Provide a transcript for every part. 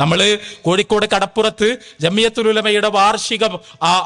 നമ്മൾ കോഴിക്കോട് കടപ്പുറത്ത് ജമിയത്തുലുലമയുടെ വാർഷികം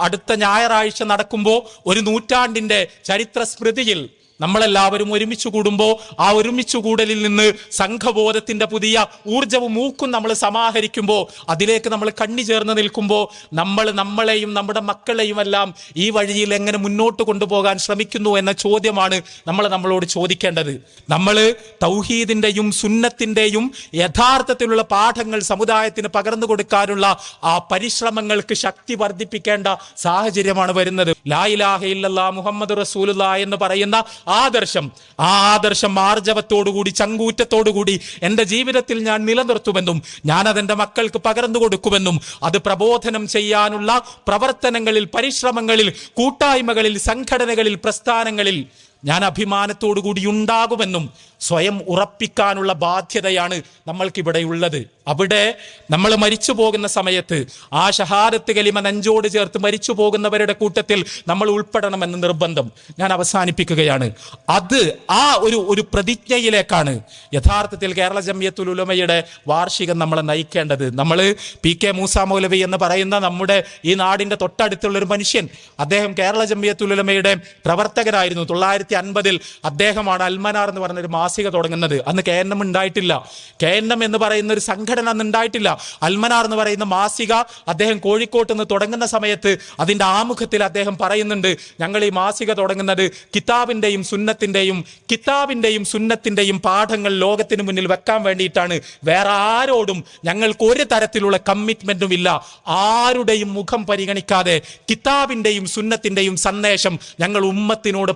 അടുത്ത ഞായറാഴ്ച നടക്കുമ്പോൾ ഒരു നൂറ്റാണ്ടിന്റെ ചരിത്ര സ്മൃതിയിൽ നമ്മളെല്ലാവരും ഒരുമിച്ച് കൂടുമ്പോൾ ആ ഒരുമിച്ച് കൂടലിൽ നിന്ന് സംഘബോധത്തിന്റെ പുതിയ ഊർജവും മൂക്കും നമ്മൾ സമാഹരിക്കുമ്പോൾ അതിലേക്ക് നമ്മൾ കണ്ണി ചേർന്ന് നിൽക്കുമ്പോൾ നമ്മൾ നമ്മളെയും നമ്മുടെ മക്കളെയും എല്ലാം ഈ വഴിയിൽ എങ്ങനെ മുന്നോട്ട് കൊണ്ടുപോകാൻ ശ്രമിക്കുന്നു എന്ന ചോദ്യമാണ് നമ്മൾ നമ്മളോട് ചോദിക്കേണ്ടത്. നമ്മൾ തൗഹീദിന്റെയും സുന്നത്തിന്റെയും യഥാർത്ഥത്തിലുള്ള പാഠങ്ങൾ സമുദായത്തിന് പകർന്നു കൊടുക്കാനുള്ള ആ പരിശ്രമങ്ങൾക്ക് ശക്തി വർദ്ധിപ്പിക്കേണ്ട സാഹചര്യമാണ് വരുന്നത്. ലായിലാഹ ഇല്ലല്ലാ മുഹമ്മദ് റസൂലുള്ള എന്ന് പറയുന്ന ആദർശം. ആ ആദർശം ആർജവത്തോടുകൂടി ചങ്കൂറ്റത്തോടുകൂടി എന്റെ ജീവിതത്തിൽ ഞാൻ നിലനിർത്തുമെന്നും ഞാൻ അതെന്റെ മക്കൾക്ക് പകർന്നു കൊടുക്കുമെന്നും അത് പ്രബോധനം ചെയ്യാനുള്ള പ്രവർത്തനങ്ങളിൽ പരിശ്രമങ്ങളിൽ കൂട്ടായ്മകളിൽ സംഘടനകളിൽ പ്രസ്ഥാനങ്ങളിൽ ഞാൻ അഭിമാനത്തോടുകൂടി ഉണ്ടാകുമെന്നും സ്വയം ഉറപ്പിക്കാനുള്ള ബാധ്യതയാണ് നമ്മൾക്കിവിടെ ഉള്ളത് അവിടെ നമ്മൾ മരിച്ചു പോകുന്ന സമയത്ത് ആ ഷഹാദത്ത് കലിമ നെഞ്ചോട് ചേർത്ത് മരിച്ചു പോകുന്നവരുടെ കൂട്ടത്തിൽ നമ്മൾ ഉൾപ്പെടണമെന്ന് നിർബന്ധം ഞാൻ അവസാനിപ്പിക്കുകയാണ്. അത് ആ ഒരു ഒരു പ്രതിജ്ഞയിലേക്കാണ് യഥാർത്ഥത്തിൽ കേരള ജമിയത്തുൽ ഉലമയുടെ വാർഷികം നമ്മളെ നയിക്കേണ്ടത്. നമ്മൾ പി കെ മൂസ മൗലവി എന്ന് പറയുന്ന നമ്മുടെ ഈ നാടിന്റെ തൊട്ടടുത്തുള്ള ഒരു മനുഷ്യൻ അദ്ദേഹം കേരള ജമിയത്തുൽ ഉലമയുടെ പ്രവർത്തകനായിരുന്നു തൊള്ളായിരത്തി അൻപതിൽ അദ്ദേഹമാണ് അൽമനാർ എന്ന് പറഞ്ഞ ഒരു മാസിക തുടങ്ങുന്നത്. അന്ന് കെ എൻ എം ഉണ്ടായിട്ടില്ല. കെ എൻ എം എന്ന് പറയുന്ന ഒരു സംഘടന അന്ന് ഉണ്ടായിട്ടില്ല. അൽമനാർ എന്ന് പറയുന്ന മാസിക അദ്ദേഹം കോഴിക്കോട്ട് നിന്ന് തുടങ്ങുന്ന സമയത്ത് അതിന്റെ ആമുഖത്തിൽ അദ്ദേഹം പറയുന്നുണ്ട്. ഞങ്ങൾ ഈ മാസിക തുടങ്ങുന്നത് കിതാബിന്റെയും സുന്നത്തിന്റെയും കിതാബിന്റെയും സുന്നത്തിന്റെയും പാഠങ്ങൾ ലോകത്തിന് മുന്നിൽ വെക്കാൻ വേണ്ടിയിട്ടാണ്. വേറെ ആരോടും ഞങ്ങൾക്ക് ഒരു തരത്തിലുള്ള കമ്മിറ്റ്മെന്റും ഇല്ല. ആരുടെയും മുഖം പരിഗണിക്കാതെ കിതാബിന്റെയും സുന്നത്തിന്റെയും സന്ദേശം ഞങ്ങൾ ഉമ്മത്തിനോട്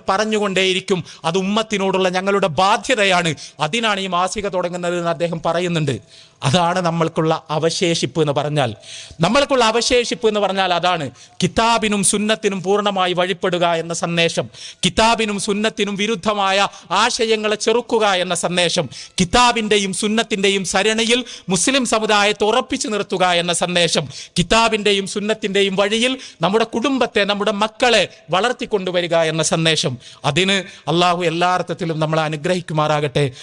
പറഞ്ഞുകൊണ്ടേയിരിക്കും അത് ഉമ്മത്തിനോടുള്ള ഞങ്ങളുടെ ബാധ്യതയാണ്. അതിനാണ് ഈ മാസിക തുടങ്ങുന്നത് എന്ന് അദ്ദേഹം പറയുന്നുണ്ട്. അതാണ് നമ്മൾക്കുള്ള അവശേഷിപ്പ് എന്ന് പറഞ്ഞാൽ. നമ്മൾക്കുള്ള അവശേഷിപ്പ് എന്ന് പറഞ്ഞാൽ അതാണ് കിതാബിനും സുന്നത്തിനും പൂർണമായി വഴിപ്പെടുക എന്ന സന്ദേശം. കിതാബിനും സുന്നത്തിനും വിരുദ്ധമായ ആശയങ്ങളെ ചെറുക്കുക എന്ന സന്ദേശം. കിതാബിന്റെയും സുന്നത്തിന്റെയും സരണിയിൽ മുസ്ലിം സമുദായത്തെ ഉറപ്പിച്ചു നിർത്തുക എന്ന സന്ദേശം. കിതാബിന്റെയും സുന്നത്തിന്റെയും വഴിയിൽ നമ്മുടെ കുടുംബത്തെ നമ്മുടെ മക്കളെ വളർത്തിക്കൊണ്ടുവരിക എന്ന സന്ദേശം. അതിന് അള്ളാഹു എല്ലാ അർത്ഥത്തിലും നമ്മളെ അനുഗ്രഹിക്കുമാറാകട്ടെ.